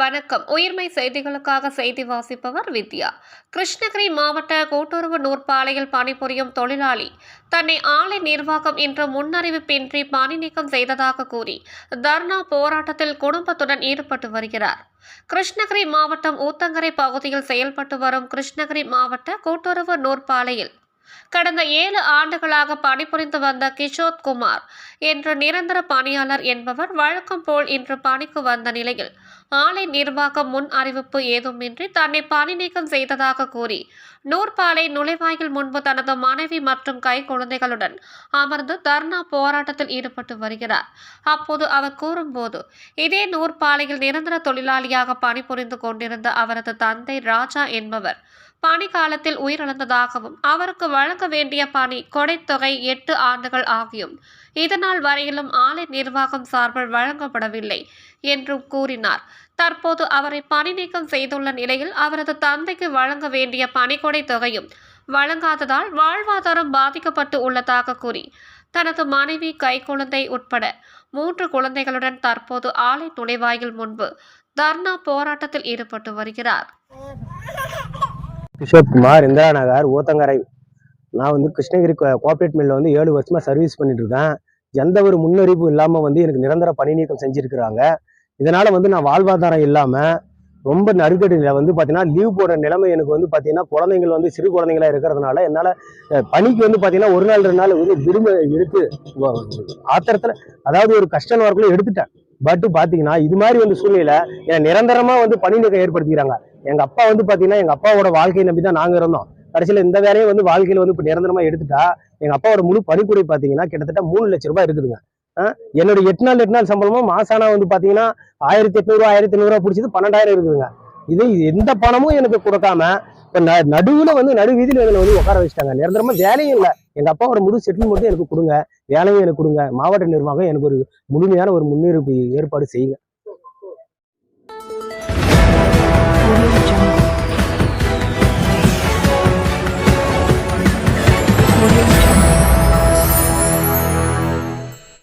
வணக்கம். உயிர்மை செய்திகளுக்காக செய்தி வாசிப்பவர் வித்யா. கிருஷ்ணகிரி மாவட்ட கூட்டுறவு நூற்பாலையில் பணிபுரியும் தொழிலாளி தன்னை ஆலை நிர்வாகம் இன்று முன்னறிவிப்பின்றி பணி நீக்கம் செய்ததாக கூறி தர்ணா போராட்டத்தில் குடும்பத்துடன் ஈடுபட்டு வருகிறார். கிருஷ்ணகிரி மாவட்டம் ஊத்தங்கரை பகுதியில் செயல்பட்டு வரும் கிருஷ்ணகிரி மாவட்ட கூட்டுறவு நூற்பாலையில் கடந்த ஏழு ஆண்டுகளாக பணிபுரிந்து வந்த கிஷோத் குமார் என்ற நிரந்தர பணியாளர் என்பவர் வழக்கம் போல் இன்று பணிக்கு வந்த நிலையில் ஆலை நிர்வாகம் முன் அறிவிப்பு ஏதுமின்றி தன்னை பணி நீக்கம் செய்ததாக கூறி நூற்பாலை நுழைவாயில் முன்பு தனது மனைவி மற்றும் கை குழந்தைகளுடன் அமர்ந்து தர்ணா போராட்டத்தில் ஈடுபட்டு வருகிறார். அப்போது அவர் கூறும்போது இதே நூற்பாலையில் நிரந்தர தொழிலாளியாக பணிபுரிந்து கொண்டிருந்த அவரது தந்தை ராஜா என்பவர் பணி காலத்தில் உயிரிழந்ததாகவும் அவருக்கு வழங்க வேண்டிய பணி கொடைத்தொகை எட்டு ஆண்டுகள் ஆகியும். இதனால் வரையிலும் ஆலை நிர்வாகம் சார்பில் வழங்கப்படவில்லை என்றும் கூறினார். தற்போது அவரை பணி நீக்கம் செய்துள்ள நிலையில் அவரது தந்தைக்கு வழங்க வேண்டிய பணிக்கொடை தொகையும் வழங்காததால் வாழ்வாதாரம் பாதிக்கப்பட்டு உள்ளதாக கூறி தனது மனைவி கைக்குழந்தை உட்பட மூன்று குழந்தைகளுடன் தற்போது ஆலை நுழைவாயில் முன்பு தர்ணா போராட்டத்தில் ஈடுபட்டு வருகிறார். கிஷோர் குமார் இந்திரா நகர் ஊத்தங்கரை நான் வந்து கிருஷ்ணகிரி கோ- கோஆப்ரேட் மில்லில் வந்து ஏழு வருஷமா சர்வீஸ் பண்ணிட்டு இருக்கேன் எந்த ஒரு முன்னறிவும் இல்லாமல் வந்து எனக்கு நிரந்தர பணி நீக்கம் செஞ்சிருக்கிறாங்க. இதனால வந்து நான் வாழ்வாதாரம் இல்லாமல் ரொம்ப நெருக்கடியில் வந்து பார்த்தீங்கன்னா லீவ் போடுற நிலைமை எனக்கு வந்து பார்த்தீங்கன்னா குழந்தைங்கள் வந்து சிறு குழந்தைங்களா இருக்கிறதுனால என்னால் பணிக்கு வந்து பார்த்தீங்கன்னா ஒரு நாள் ரெண்டு நாள் வந்து விரும்ப எடுத்து ஆத்திரத்தில் அதாவது ஒரு கஷ்டம் வரக்குள்ள எடுத்துட்டேன். பட் பார்த்தீங்கன்னா இது மாதிரி வந்து சூழ்நிலை ஏன்னா நிரந்தரமாக வந்து பணி நீக்கம் ஏற்படுத்திக்கிறாங்க. எங்க அப்பா வந்து பாத்தீங்கன்னா எங்க அப்பாவோட வாழ்க்கையை நம்பி தான் நாங்க இருந்தோம். கடைசியில இந்த வேலையை வந்து வாழ்க்கையில வந்து இப்ப நிரந்தரமா எடுத்துட்டா எங்க அப்பாவோட முழு பணிக்குறை பாத்தீங்கன்னா கிட்டத்தட்ட மூணு லட்ச ரூபாய் இருக்குதுங்க. என்னோட எட்டு நாள் எட்டு நாள் சம்பளமும் மாசானா வந்து பாத்தீங்கன்னா ஆயிரத்தி எட்நூறுவா ஆயிரத்தி எண்ணூறுவா பிடிச்சது பன்னெண்டாயிரம் இருக்குதுங்க. இது எந்த பணமும் எனக்கு கொடுக்காம இப்ப ந- நடுவுல வந்து நடு வீதியில வந்து உட்கார வச்சுட்டாங்க. நிரந்தரமா வேலையும் இல்லை. எங்க அப்பாவோட முழு செட்டில்மெண்ட்டும் எனக்கு கொடுங்க. வேலையும் எனக்கு கொடுங்க மாவட்ட நிர்வாகம் எனக்கு ஒரு முழுமையான ஒரு முன்னிருப்பு ஏற்பாடு செய்யுங்க